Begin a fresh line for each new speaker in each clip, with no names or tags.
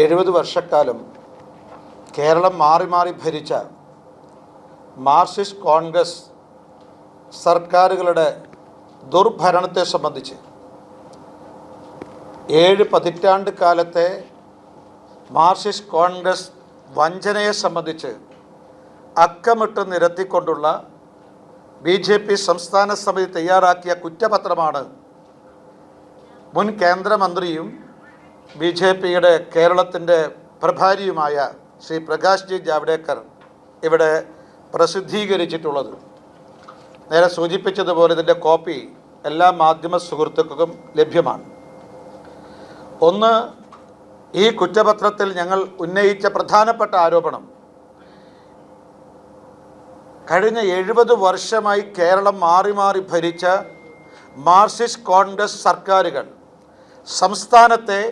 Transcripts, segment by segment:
എഴുപത് വർഷക്കാലം കേരളം മാറി മാറി ഭരിച്ച മാർക്സിസ്റ്റ് കോൺഗ്രസ് സർക്കാരുകളുടെ ദുർഭരണത്തെ സംബന്ധിച്ച് ഏഴ് പതിറ്റാണ്ട് കാലത്തെ മാർക്സിസ്റ്റ് കോൺഗ്രസ് വഞ്ചനയെ സംബന്ധിച്ച് അക്കമിട്ട് നിരത്തിക്കൊണ്ടുള്ള ബി ജെ പി സംസ്ഥാന സമിതി തയ്യാറാക്കിയ കുറ്റപത്രമാണ് മുൻ കേന്ദ്രമന്ത്രിയും ബി ജെ പിയുടെ കേരളത്തിന്റെ പ്രഭാരിയുമായ ശ്രീ പ്രകാശ് ജി ജാവ്ഡേക്കർ ഇവിടെ പ്രസിദ്ധീകരിച്ചിട്ടുള്ളത്. നേരെ സൂചിപ്പിച്ചതുപോലെ ഇതിന്റെ കോപ്പി എല്ലാ മാധ്യമ സുഹൃത്തുക്കൾക്കും ലഭ്യമാണ്. ഒന്ന് ഈ കുറ്റപത്രത്തിൽ ഞങ്ങൾ ഉന്നയിച്ച പ്രധാനപ്പെട്ട ആരോപണം കഴിഞ്ഞ എഴുപത് വർഷമായി കേരളം മാറി മാറി ഭരിച്ച മാർക്സിസ്റ്റ് കോൺഗ്രസ് സർക്കാരുകൾ സംസ്ഥാനത്തെ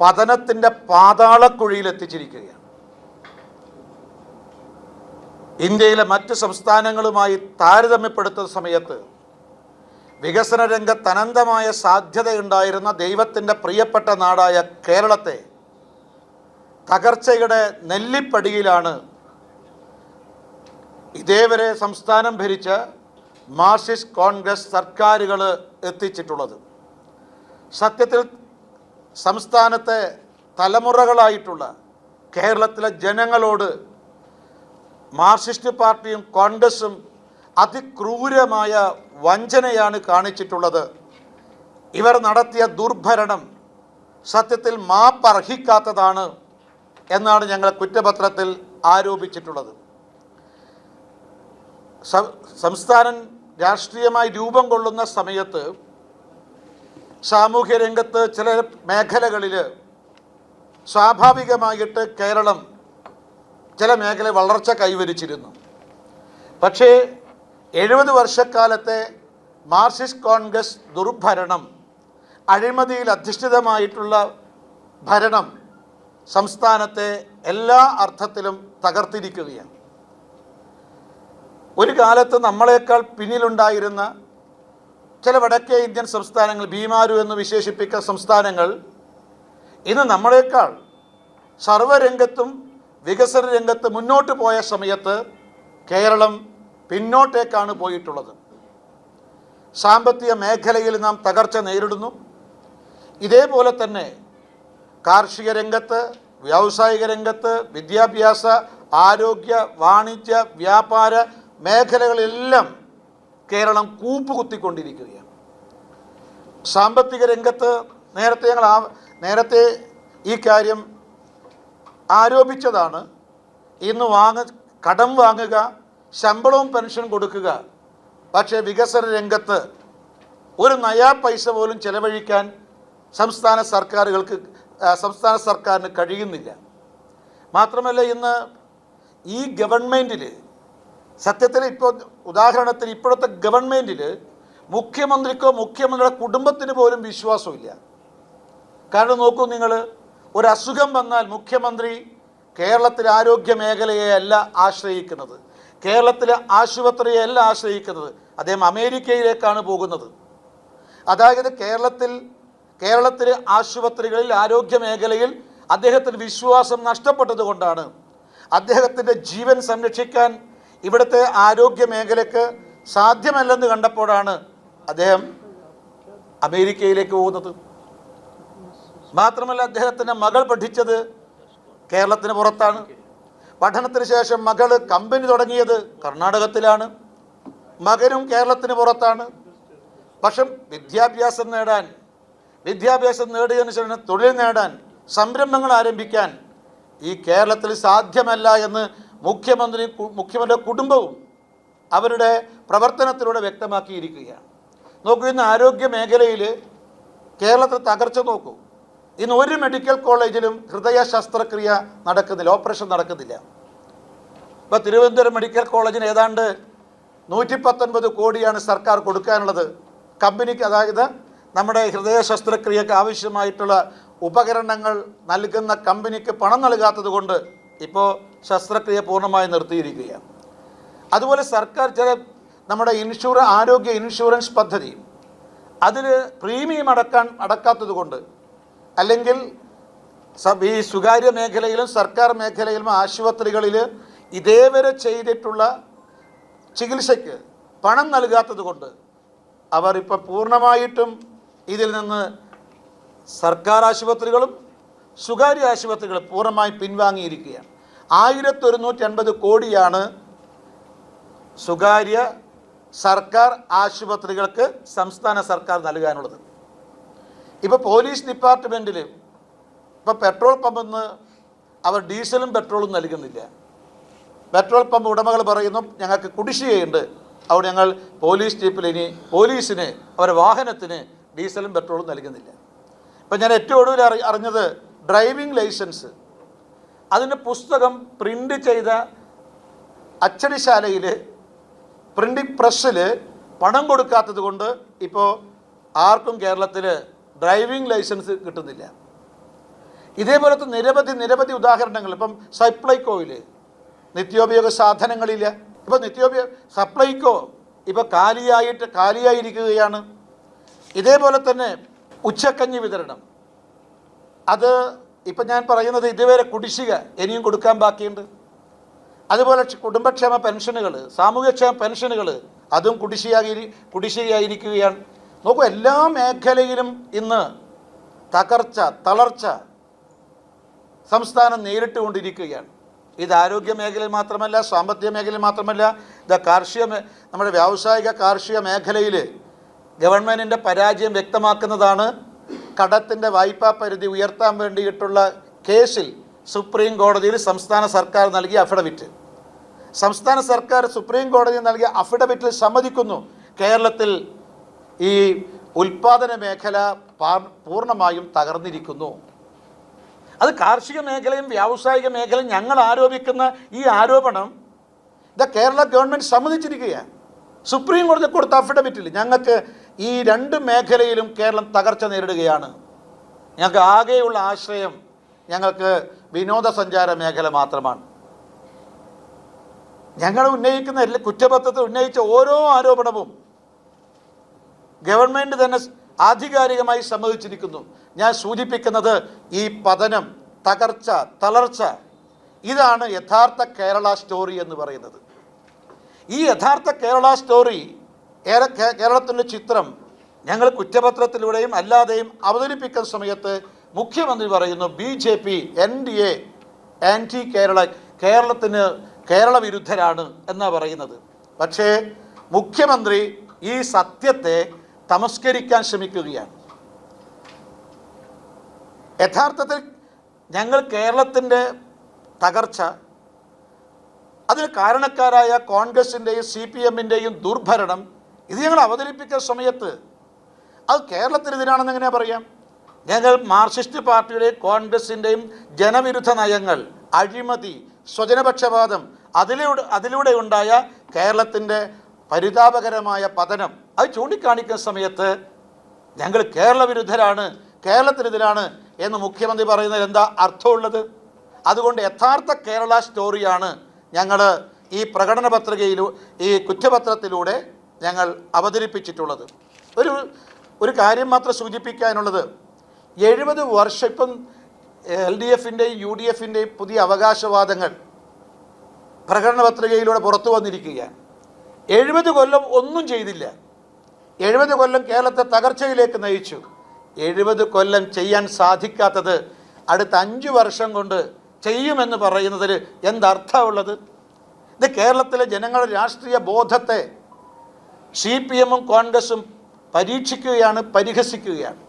പതനത്തിന്റെ പാതാളക്കുഴിയിൽ എത്തിച്ചിരിക്കുകയാണ്. ഇന്ത്യയിലെ മറ്റ് സംസ്ഥാനങ്ങളുമായി താരതമ്യപ്പെടുത്തുന്ന സമയത്ത് വികസന രംഗത്ത് അനന്തമായ സാധ്യതയുണ്ടായിരുന്ന ദൈവത്തിന്റെ പ്രിയപ്പെട്ട നാടായ കേരളത്തെ തകർച്ചയുടെ നെല്ലിപ്പടിയിലാണ് ഇതേവരെ സംസ്ഥാനം ഭരിച്ച മാർക്സിസ്റ്റ് കോൺഗ്രസ് സർക്കാരുകൾ എത്തിച്ചിട്ടുള്ളത്. സത്യത്തിൽ സംസ്ഥാനത്തെ തലമുറകളായിട്ടുള്ള കേരളത്തിലെ ജനങ്ങളോട് മാർക്സിസ്റ്റ് പാർട്ടിയും കോൺഗ്രസും അതിക്രൂരമായ വഞ്ചനയാണ് കാണിച്ചിട്ടുള്ളത്. ഇവർ നടത്തിയ ദുർഭരണം സത്യത്തിൽ മാപ്പർഹിക്കാത്തതാണ് എന്നാണ് ഞങ്ങൾ കുറ്റപത്രത്തിൽ ആരോപിച്ചിട്ടുള്ളത്. സംസ്ഥാനം രാഷ്ട്രീയമായി രൂപം കൊള്ളുന്ന സമയത്ത് സാമൂഹ്യ രംഗത്ത് ചില മേഖലകളിൽ സ്വാഭാവികമായിട്ട് കേരളം ചില മേഖല വളർച്ച കൈവരിച്ചിരുന്നു. പക്ഷേ എഴുപത് വർഷക്കാലത്തെ മാർക്സിസ്റ്റ് കോൺഗ്രസ് ദുർഭരണം അഴിമതിയിൽ അധിഷ്ഠിതമായിട്ടുള്ള ഭരണം സംസ്ഥാനത്തെ എല്ലാ അർത്ഥത്തിലും തകർത്തിരിക്കുകയാണ്. ഒരു കാലത്ത് നമ്മളെക്കാൾ പിന്നിലുണ്ടായിരുന്ന ചില വടക്കേ ഇന്ത്യൻ സംസ്ഥാനങ്ങൾ ഭീമാരു എന്ന് വിശേഷിപ്പിക്ക സംസ്ഥാനങ്ങൾ ഇന്ന് നമ്മളെക്കാൾ സർവരംഗത്തും വികസന രംഗത്ത് മുന്നോട്ട് പോയ സമയത്ത് കേരളം പിന്നോട്ടേക്കാണ് പോയിട്ടുള്ളത്. സാമ്പത്തിക മേഖലയിൽ നാം തകർച്ച നേരിടുന്നു. ഇതേപോലെ തന്നെ കാർഷിക രംഗത്ത് വ്യാവസായിക രംഗത്ത് വിദ്യാഭ്യാസ ആരോഗ്യ വാണിജ്യ വ്യാപാര മേഖലകളിലെല്ലാം കേരളം കൂപ്പുകുത്തിക്കൊണ്ടിരിക്കുകയാണ് സാമ്പത്തിക രംഗത്ത് നേരത്തെ ഞങ്ങൾ ആ നേരത്തെ ഈ കാര്യം ആരോപിച്ചതാണ്. ഇന്ന് വാങ്ങ കടം വാങ്ങുക ശമ്പളവും പെൻഷൻ കൊടുക്കുക. പക്ഷേ വികസന രംഗത്ത് ഒരു നയാ പൈസ പോലും ചെലവഴിക്കാൻ സംസ്ഥാന സർക്കാരുകൾക്ക് സംസ്ഥാന സർക്കാരിന് കഴിയുന്നില്ല. മാത്രമല്ല ഇന്ന് ഈ ഗവൺമെന്റിൽ സത്യത്തിൽ ഇപ്പോൾ ഉദാഹരണത്തിന് ഇപ്പോഴത്തെ ഗവൺമെന്റിൽ മുഖ്യമന്ത്രിക്കോ മുഖ്യമന്ത്രിയുടെ കുടുംബത്തിന് പോലും വിശ്വാസമില്ല. കാരണം നോക്കൂ നിങ്ങൾ ഒരു അസുഖം വന്നാൽ മുഖ്യമന്ത്രി കേരളത്തിലെ ആരോഗ്യ മേഖലയെയല്ല ആശ്രയിക്കുന്നത്. കേരളത്തിലെ ആശുപത്രിയെയല്ല ആശ്രയിക്കുന്നത്. അദ്ദേഹം അമേരിക്കയിലേക്കാണ് പോകുന്നത്. അതായത് കേരളത്തിൽ കേരളത്തിലെ ആശുപത്രികളിൽ ആരോഗ്യ മേഖലയിൽ അദ്ദേഹത്തിന് വിശ്വാസം നഷ്ടപ്പെട്ടതുകൊണ്ടാണ് അദ്ദേഹത്തിന്റെ ജീവൻ സംരക്ഷിക്കാൻ ഇവിടുത്തെ ആരോഗ്യ മേഖലയ്ക്ക് സാധ്യമല്ലെന്ന് കണ്ടപ്പോഴാണ് അദ്ദേഹം അമേരിക്കയിലേക്ക് പോകുന്നത്. മാത്രമല്ല അദ്ദേഹത്തിന്റെ മകൾ പഠിച്ചത് കേരളത്തിന് പുറത്താണ്. പഠനത്തിന് ശേഷം മകൾ കമ്പനി തുടങ്ങിയത് കർണാടകത്തിലാണ്. മകനും കേരളത്തിന് പുറത്താണ്. പക്ഷം വിദ്യാഭ്യാസം നേടാൻ വിദ്യാഭ്യാസം നേടിയതിനു ശേഷം തൊഴിൽ നേടാൻ സംരംഭങ്ങൾ ആരംഭിക്കാൻ ഈ കേരളത്തിൽ സാധ്യമല്ല എന്ന് മുഖ്യമന്ത്രി മുഖ്യമന്ത്രിയുടെ കുടുംബവും അവരുടെ പ്രവർത്തനത്തിലൂടെ വ്യക്തമാക്കിയിരിക്കുകയാണ്. നോക്കൂ ഇന്ന് ആരോഗ്യ മേഖലയിൽ കേരളത്തെ തകർച്ച നോക്കൂ. ഇന്ന് ഒരു മെഡിക്കൽ കോളേജിലും ഹൃദയ ശസ്ത്രക്രിയ നടക്കുന്നില്ല ഓപ്പറേഷൻ നടക്കുന്നില്ല. ഇപ്പോൾ തിരുവനന്തപുരം മെഡിക്കൽ കോളേജിന് ഏതാണ്ട് നൂറ്റി പത്തൊൻപത് കോടിയാണ് സർക്കാർ കൊടുക്കാനുള്ളത്. കമ്പനിക്ക് അതായത് നമ്മുടെ ഹൃദയ ശസ്ത്രക്രിയക്ക് ആവശ്യമായിട്ടുള്ള ഉപകരണങ്ങൾ നൽകുന്ന കമ്പനിക്ക് പണം നൽകാത്തത് കൊണ്ട് ഇപ്പോൾ ശസ്ത്രക്രിയ പൂർണമായി നിർത്തിയിരിക്കുകയാണ്. അതുപോലെ സർക്കാർ ചില നമ്മുടെ ഇൻഷുറ ആരോഗ്യ ഇൻഷുറൻസ് പദ്ധതി അതിൽ പ്രീമിയം അടക്കാൻ അടക്കാത്തത് കൊണ്ട് അല്ലെങ്കിൽ ഈ സ്വകാര്യ മേഖലയിലും സർക്കാർ മേഖലയിലും ആശുപത്രികളിൽ ഇതേവരെ ചെയ്തിട്ടുള്ള ചികിത്സയ്ക്ക് പണം നൽകാത്തത് കൊണ്ട് അവർ ഇപ്പം പൂർണമായിട്ടും ഇതിൽ നിന്ന് സർക്കാർ ആശുപത്രികളും സ്വകാര്യ ആശുപത്രികൾ പൂർണമായി പിൻവാങ്ങിയിരിക്കുകയാണ്. ആയിരത്തി ഒരുന്നൂറ്റി അൻപത് കോടിയാണ് സ്വകാര്യ സർക്കാർ ആശുപത്രികൾക്ക് സംസ്ഥാന സർക്കാർ നൽകാനുള്ളത്. ഇപ്പോൾ പോലീസ് ഡിപ്പാർട്ട്മെന്റിൽ ഇപ്പോൾ പെട്രോൾ പമ്പിൽ അവർ ഡീസലും പെട്രോളും നൽകുന്നില്ല. പെട്രോൾ പമ്പ് ഉടമകൾ പറയുന്നു ഞങ്ങൾക്ക് കുടിശ്ശികയുണ്ട്. അവിടെ ഞങ്ങൾ പോലീസ് ജീപ്പിൽ ഇനി പോലീസിന് അവരുടെ വാഹനത്തിന് ഡീസലും പെട്രോളും നൽകുന്നില്ല. ഇപ്പം ഞാൻ ഏറ്റവും ഒടുവിൽ അറി അറിഞ്ഞത് ഡ്രൈവിംഗ് ലൈസൻസ്. അതിന്റെ പുസ്തകം പ്രിന്റ് ചെയ്ത അച്ചടിശാലയിൽ പ്രിന്റിംഗ് പ്രസ്സിൽ പണം കൊടുക്കാത്തത് കൊണ്ട് ഇപ്പോൾ ആർക്കും കേരളത്തിൽ ഡ്രൈവിംഗ് ലൈസൻസ് കിട്ടുന്നില്ല. ഇതേപോലത്തെ നിരവധി നിരവധി ഉദാഹരണങ്ങൾ. ഇപ്പം സപ്ലൈകോയിൽ നിത്യോപയോഗ സാധനങ്ങളില്ല. ഇപ്പോൾ നിത്യോപയോഗ സപ്ലൈകോ ഇപ്പോൾ കാലിയായിട്ട് കാലിയായിരിക്കുകയാണ്. ഇതേപോലെ തന്നെ ഉച്ചക്കഞ്ഞി വിതരണം. അത് ഇപ്പം ഞാൻ പറയുന്നത് ഇതുവരെ കുടിശ്ശിക ഇനിയും കൊടുക്കാൻ ബാക്കിയുണ്ട്. അതുപോലെ കുടുംബക്ഷേമ പെൻഷനുകൾ സാമൂഹ്യക്ഷേമ പെൻഷനുകൾ അതും കുടിശ്ശിയായി കുടിശ്ശികയായിരിക്കുകയാണ്. നോക്കൂ എല്ലാ മേഖലയിലും ഇന്ന് തകർച്ച തളർച്ച സംസ്ഥാനം നേരിട്ടുകൊണ്ടിരിക്കുകയാണ്. ഇത് ആരോഗ്യ മേഖലയിൽ മാത്രമല്ല സാമ്പത്തിക മേഖലയിൽ മാത്രമല്ല ഇത് കാർഷിക നമ്മുടെ വ്യാവസായിക കാർഷിക മേഖലയിൽ ഗവൺമെന്റിന്റെ പരാജയം വ്യക്തമാക്കുന്നതാണ് കടത്തിന്റെ വായ്പാ പരിധി ഉയർത്താൻ വേണ്ടിയിട്ടുള്ള കേസിൽ സുപ്രീം കോടതിയിൽ സംസ്ഥാന സർക്കാർ നൽകിയ അഫിഡവിറ്റ്. സംസ്ഥാന സർക്കാർ സുപ്രീം കോടതിയിൽ നൽകിയ അഫിഡവിറ്റിൽ സമ്മതിക്കുന്നു. കേരളത്തിൽ ഈ ഉൽപാദന മേഖല പൂർണമായും തകർന്നിരിക്കുന്നു. അത് കാർഷിക മേഖലയും വ്യാവസായിക മേഖലയും ഞങ്ങൾ ആരോപിക്കുന്ന ഈ ആരോപണം ഇത് കേരള ഗവൺമെന്റ് സമ്മതിച്ചിരിക്കുകയാണ്. സുപ്രീം കോടതി കൊടുത്ത അഫിഡവിറ്റിൽ ഞങ്ങൾക്ക് ഈ രണ്ട് മേഖലയിലും കേരളം തകർച്ച നേരിടുകയാണ്. ഞങ്ങൾക്ക് ആകെയുള്ള ആശ്രയം ഞങ്ങൾക്ക് വിനോദസഞ്ചാര മേഖല മാത്രമാണ്. ഞങ്ങൾ ഉന്നയിക്കുന്ന എല്ലാ കുറ്റപത്രത്തിൽ ഉന്നയിച്ച ഓരോ ആരോപണവും ഗവൺമെന്റ് തന്നെ ആധികാരികമായി സമ്മതിച്ചിരിക്കുന്നു. ഞാൻ സൂചിപ്പിക്കുന്നത് ഈ പതനം തകർച്ച തളർച്ച ഇതാണ് യഥാർത്ഥ കേരള സ്റ്റോറി എന്ന് പറയുന്നത്. ഈ യഥാർത്ഥ കേരള സ്റ്റോറി കേരളത്തിന്റെ ചിത്രം ഞങ്ങൾ കുറ്റപത്രത്തിലൂടെയും അല്ലാതെയും അവതരിപ്പിക്കുന്ന സമയത്ത് മുഖ്യമന്ത്രി പറയുന്നു B J P N D A anti Kerala കേരളത്തിന് കേരള വിരുദ്ധരാണ് എന്നാണ് പറയുന്നത്. പക്ഷേ മുഖ്യമന്ത്രി ഈ സത്യത്തെ തമസ്കരിക്കാൻ ശ്രമിക്കുകയാണ്. യഥാർത്ഥത്തിൽ ഞങ്ങൾ കേരളത്തിന്റെ തകർച്ച അതിന് കാരണക്കാരായ കോൺഗ്രസിന്റെയും സി പി എമ്മിന്റെയും ദുർഭരണം ഇത് ഞങ്ങൾ അവതരിപ്പിക്കുന്ന സമയത്ത് അത് കേരളത്തിനെതിരാണെന്ന് എങ്ങനെയാ പറയാം? ഞങ്ങൾ മാർക്സിസ്റ്റ് പാർട്ടിയുടെയും കോൺഗ്രസിന്റെയും ജനവിരുദ്ധ നയങ്ങൾ അഴിമതി സ്വജനപക്ഷപാതം അതിലൂടെ അതിലൂടെ ഉണ്ടായ കേരളത്തിന്റെ പരിതാപകരമായ പതനം അത് ചൂണ്ടിക്കാണിക്കുന്ന സമയത്ത് ഞങ്ങൾ കേരള വിരുദ്ധരാണ് കേരളത്തിനെതിരാണ് എന്ന് മുഖ്യമന്ത്രി പറയുന്നതിൽ എന്താ അർത്ഥമുള്ളത്? അതുകൊണ്ട് യഥാർത്ഥ കേരള സ്റ്റോറിയാണ് ഞങ്ങൾ ഈ പ്രകടന പത്രികയിലൂ ഈ കുറ്റപത്രത്തിലൂടെ ഞങ്ങൾ അവതരിപ്പിച്ചിട്ടുള്ളത്. ഒരു ഒരു കാര്യം മാത്രം സൂചിപ്പിക്കാനുള്ളത് എഴുപത് വർഷം ഇപ്പം എൽ ഡി എഫിന്റെയും യു ഡി എഫിന്റെയും പുതിയ അവകാശവാദങ്ങൾ പ്രകടന പത്രികയിലൂടെ പുറത്തു വന്നിരിക്കുകയാണ്. എഴുപത് കൊല്ലം ഒന്നും ചെയ്തില്ല. എഴുപത് കൊല്ലം കേരളത്തെ തകർച്ചയിലേക്ക് നയിച്ചു. എഴുപത് കൊല്ലം ചെയ്യാൻ സാധിക്കാത്തത് അടുത്ത അഞ്ച് വർഷം കൊണ്ട് ചെയ്യുമെന്ന് പറയുന്നതിൽ എന്തർത്ഥമുള്ളത് ഇത് കേരളത്തിലെ ജനങ്ങളുടെ രാഷ്ട്രീയ ബോധത്തെ സി പി എമ്മും കോൺഗ്രസും പരീക്ഷിക്കുകയാണ് പരിഹസിക്കുകയാണ്.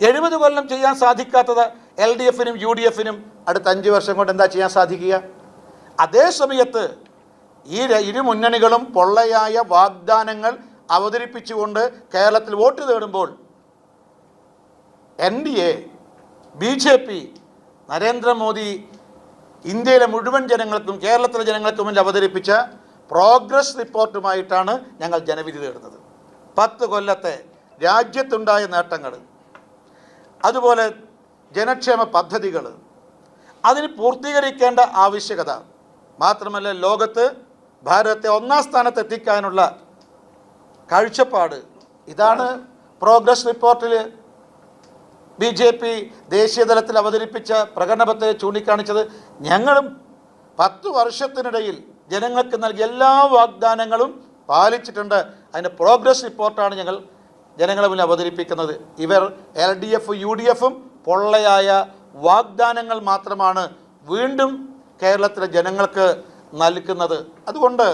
എഴുപത് കൊല്ലം ചെയ്യാൻ സാധിക്കാത്തത് എൽ ഡി എഫിനും യു ഡി എഫിനും അടുത്ത അഞ്ച് വർഷം കൊണ്ട് എന്താ ചെയ്യാൻ സാധിക്കുക? അതേ സമയത്ത് ഈ ഇരു മുന്നണികളും പൊള്ളയായ വാഗ്ദാനങ്ങൾ അവതരിപ്പിച്ചുകൊണ്ട് കേരളത്തിൽ vote തേടുമ്പോൾ N D A B J P Narendra Modi ഇന്ത്യയിലെ മുഴുവൻ ജനങ്ങൾക്കും കേരളത്തിലെ ജനങ്ങൾക്കും മുന്നിൽ അവതരിപ്പിച്ച പ്രോഗ്രസ് റിപ്പോർട്ടുമായിട്ടാണ് ഞങ്ങൾ ജനവിധി തേടുന്നത്. പത്ത് കൊല്ലത്തെ രാജ്യത്തുണ്ടായ നേട്ടങ്ങൾ അതുപോലെ ജനക്ഷേമ പദ്ധതികൾ അതിന് പൂർത്തീകരിക്കേണ്ട ആവശ്യകത മാത്രമല്ല ലോകത്ത് ഭാരതത്തെ ഒന്നാം സ്ഥാനത്ത് എത്തിക്കാനുള്ള കാഴ്ചപ്പാട്. ഇതാണ് പ്രോഗ്രസ് റിപ്പോർട്ടിൽ ബി ജെ പി ദേശീയ തലത്തിൽ അവതരിപ്പിച്ച പ്രകടനത്തെ ചൂണ്ടിക്കാണിച്ചത്. ഞങ്ങളും പത്ത് വർഷത്തിനിടയിൽ ജനങ്ങൾക്ക് നൽകിയ എല്ലാ വാഗ്ദാനങ്ങളും പാലിച്ചിട്ടുണ്ട്. അതിന്റെ പ്രോഗ്രസ് റിപ്പോർട്ടാണ് ഞങ്ങൾ ജനങ്ങളെ മുന്നിൽ അവതരിപ്പിക്കുന്നത്. ഇവർ L D F U D എഫും പൊള്ളയായ വാഗ്ദാനങ്ങൾ മാത്രമാണ് വീണ്ടും കേരളത്തിലെ ജനങ്ങൾക്ക് നൽകുന്നത്. അതുകൊണ്ട്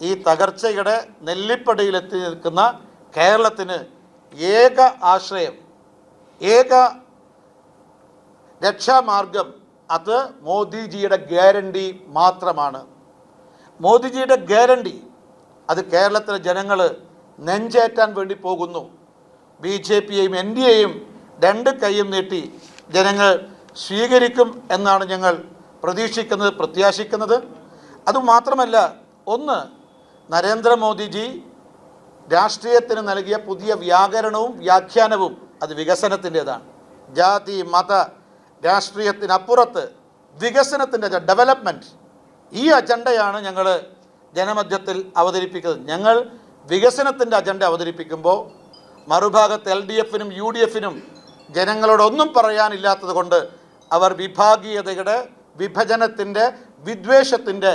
ഈ തകർച്ചയുടെ നെല്ലിപ്പടിയിലെത്തി നിൽക്കുന്ന കേരളത്തിന് ഏക ആശ്രയം ഏക രക്ഷാമാർഗം അത് മോദിജിയുടെ ഗ്യാരണ്ടി മാത്രമാണ്. മോദിജിയുടെ ഗ്യാരണ്ടി. അത് കേരളത്തിലെ ജനങ്ങൾ നെഞ്ചേറ്റാൻ വേണ്ടി പോകുന്നു. ബി ജെ പിയെയും എൻ ഡി എയും രണ്ട് കൈയും നീട്ടി ജനങ്ങൾ സ്വീകരിക്കും എന്നാണ് ഞങ്ങൾ പ്രതീക്ഷിക്കുന്നത് പ്രത്യാശിക്കുന്നത്. അതുമാത്രമല്ല ഒന്ന് നരേന്ദ്രമോദിജി രാഷ്ട്രീയത്തിന് നൽകിയ പുതിയ വ്യാകരണവും വ്യാഖ്യാനവും അത് വികസനത്തിന്റെതാണ്. ജാതി മത രാഷ്ട്രീയത്തിനപ്പുറത്ത് വികസനത്തിന്റെ ഡെവലപ്മെന്റ് ഈ അജണ്ടയാണ് ഞങ്ങൾ ജനമധ്യത്തിൽ അവതരിപ്പിക്കുന്നത്. ഞങ്ങൾ വികസനത്തിന്റെ അജണ്ട അവതരിപ്പിക്കുമ്പോൾ മറുഭാഗത്ത് എൽ ഡി എഫിനും യു ഡി എഫിനും ജനങ്ങളോടൊന്നും പറയാനില്ലാത്തത് കൊണ്ട് അവർ വിഭാഗീയതയുടെ വിഭജനത്തിന്റെ വിദ്വേഷത്തിന്റെ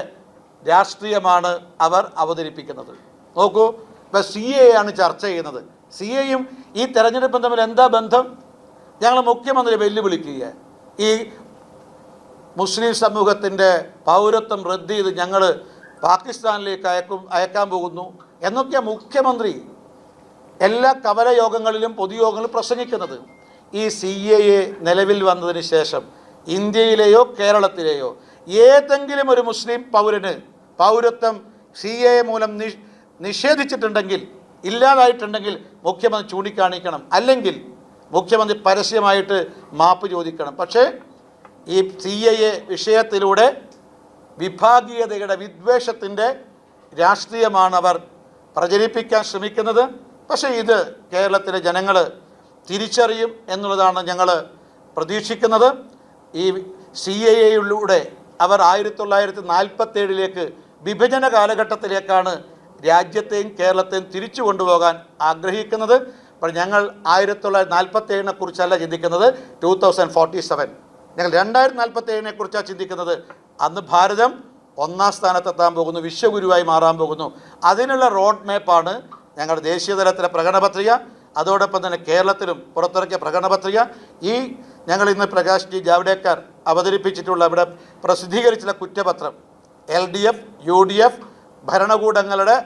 രാഷ്ട്രീയമാണ് അവർ അവതരിപ്പിക്കുന്നത്. നോക്കൂ ഇപ്പോൾ സി എ ആണ് ചർച്ച ചെയ്യുന്നത്. സി എയും ഈ തെരഞ്ഞെടുപ്പും തമ്മിൽ എന്താ ബന്ധം? ഞങ്ങൾ മുഖ്യമന്ത്രി വെല്ലുവിളിക്കുക ഈ മുസ്ലിം സമൂഹത്തിന്റെ പൗരത്വം റദ്ദ് ചെയ്ത് ഞങ്ങൾ പാകിസ്ഥാനിലേക്ക് അയക്കും അയക്കാൻ പോകുന്നു എന്നൊക്കെ മുഖ്യമന്ത്രി എല്ലാ കവലയോഗങ്ങളിലും പൊതുയോഗങ്ങളിലും പ്രസംഗിക്കുന്നത്. ഈ സി എ എ നിലവിൽ വന്നതിന് ശേഷം ഇന്ത്യയിലെയോ കേരളത്തിലെയോ ഏതെങ്കിലും ഒരു മുസ്ലിം പൗരന് പൗരത്വം സി എ മൂലം നിഷേധിച്ചിട്ടുണ്ടെങ്കിൽ ഇല്ലാതായിട്ടുണ്ടെങ്കിൽ മുഖ്യമന്ത്രി ചൂണ്ടിക്കാണിക്കണം. അല്ലെങ്കിൽ മുഖ്യമന്ത്രി പരസ്യമായിട്ട് മാപ്പ് ചോദിക്കണം. പക്ഷേ ഈ സി എ എ വിഷയത്തിലൂടെ വിഭാഗീയതയുടെ വിദ്വേഷത്തിന്റെ രാഷ്ട്രീയമാണ് അവർ പ്രചരിപ്പിക്കാൻ ശ്രമിക്കുന്നത്. പക്ഷേ ഇത് കേരളത്തിലെ ജനങ്ങൾ തിരിച്ചറിയും എന്നുള്ളതാണ് ഞങ്ങൾ പ്രതീക്ഷിക്കുന്നത്. ഈ സി എ എയിലൂടെ അവർ ആയിരത്തി തൊള്ളായിരത്തി നാൽപ്പത്തേഴിലേക്ക് വിഭജന കാലഘട്ടത്തിലേക്കാണ് രാജ്യത്തെയും കേരളത്തെയും തിരിച്ചു കൊണ്ടുപോകാൻ ആഗ്രഹിക്കുന്നത്. അപ്പോൾ ഞങ്ങൾ ആയിരത്തി തൊള്ളായിരത്തി നാൽപ്പത്തേഴിനെ കുറിച്ചല്ല ചിന്തിക്കുന്നത്. Two thousand forty seven. ഞങ്ങൾ രണ്ടായിരത്തി നാൽപ്പത്തി ഏഴിനെ കുറിച്ചാണ് ചിന്തിക്കുന്നത്. അന്ന് ഭാരതം ഒന്നാം സ്ഥാനത്തെത്താൻ പോകുന്നു വിശ്വഗുരുവായി മാറാൻ പോകുന്നു. അതിനുള്ള റോഡ് മാപ്പാണ് ഞങ്ങളുടെ ദേശീയ തലത്തിലെ പ്രകടന പത്രിക. അതോടൊപ്പം തന്നെ കേരളത്തിലും പുറത്തിറക്കിയ പ്രകടന പത്രിക. ഈ ഞങ്ങൾ ഇന്ന് പ്രകാശ് ജി ജാവ്ഡേക്കർ അവതരിപ്പിച്ചിട്ടുള്ള ഇവിടെ പ്രസിദ്ധീകരിച്ചുള്ള കുറ്റപത്രം L D F U D F ഭരണകൂടങ്ങളുടെ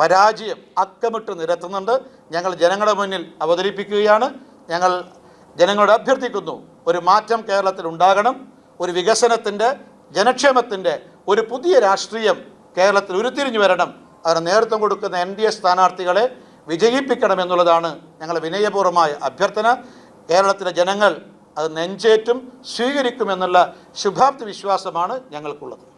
പരാജയം അക്കമിട്ട് നിരത്തുന്നുണ്ട്. ഞങ്ങൾ ജനങ്ങളുടെ മുന്നിൽ അവതരിപ്പിക്കുകയാണ്. ഞങ്ങൾ ജനങ്ങളോട് അഭ്യർത്ഥിക്കുന്നു. ഒരു മാറ്റം കേരളത്തിൽ ഉണ്ടാകണം ഒരു വികസനത്തിന്റെ ജനക്ഷേമത്തിന്റെ ഒരു പുതിയ രാഷ്ട്രീയം കേരളത്തിൽ ഉരുത്തിരിഞ്ഞു വരണം. അതിന് നേതൃത്വം കൊടുക്കുന്ന എൻ ഡി എ സ്ഥാനാർത്ഥികളെ വിജയിപ്പിക്കണം എന്നുള്ളതാണ് ഞങ്ങളുടെ വിനയപൂർവമായ അഭ്യർത്ഥന. കേരളത്തിലെ ജനങ്ങൾ അത് നെഞ്ചേറ്റും സ്വീകരിക്കുമെന്നുള്ള ശുഭാപ്തി വിശ്വാസമാണ് ഞങ്ങൾക്കുള്ളത്.